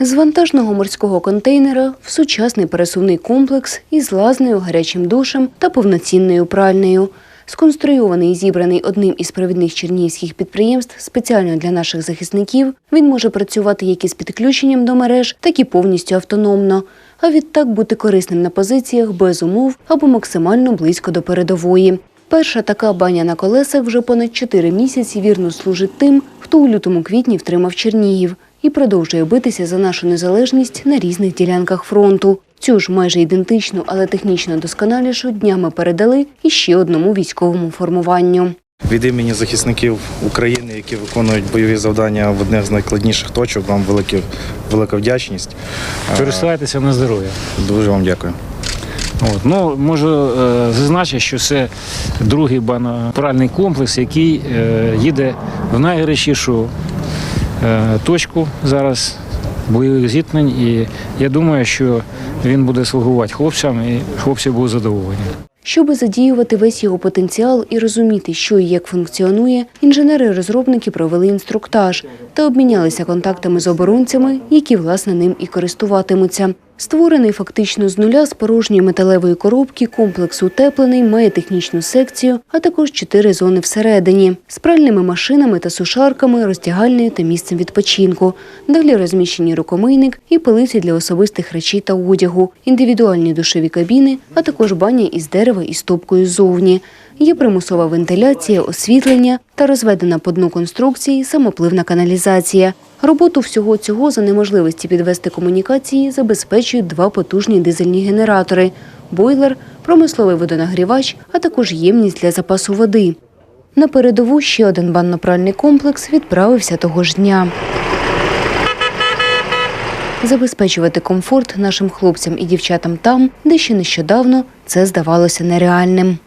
З вантажного морського контейнера в сучасний пересувний комплекс із лазнею, гарячим душем та повноцінною пральнею. Сконструйований і зібраний одним із провідних чернігівських підприємств спеціально для наших захисників, він може працювати як із підключенням до мереж, так і повністю автономно. А відтак бути корисним на позиціях без умов або максимально близько до передової. Перша така баня на колесах вже понад 4 місяці вірно служить тим, хто у лютому-квітні втримав Чернігів і продовжує битися за нашу незалежність на різних ділянках фронту. Цю ж майже ідентичну, але технічно досконалішу днями передали іще одному військовому формуванню. Від імені захисників України, які виконують бойові завдання в одних з найскладніших точок, вам велике, велика вдячність. Користувайтеся на здоров'я. Дуже вам дякую. От. Ну, можу е, зазначити, що це другий банопральний комплекс, який е, їде в найгарячішу е, точку зараз бойових зіткнень. І я думаю, що він буде слугувати хлопцям, і хлопці будуть задоволені. Щоби задіювати весь його потенціал і розуміти, що і як функціонує, інженери-розробники провели інструктаж та обмінялися контактами з оборонцями, які власне ним і користуватимуться. Створений фактично з нуля з порожньої металевої коробки, комплекс утеплений, має технічну секцію, а також чотири зони всередині з пральними машинами та сушарками, роздягальнею та місцем відпочинку. Далі розміщені рукомийник і полиці для особистих речей та одягу, індивідуальні душові кабіни, а також баня із дерева із топкою ззовні. Є примусова вентиляція, освітлення та розведена по дну конструкції самопливна каналізація. Роботу всього цього за неможливості підвести комунікації забезпечують два потужні дизельні генератори, бойлер, промисловий водонагрівач, а також ємність для запасу води. На передову ще один банно-пральний комплекс відправився того ж дня. Забезпечувати комфорт нашим хлопцям і дівчатам там, де ще нещодавно це здавалося нереальним.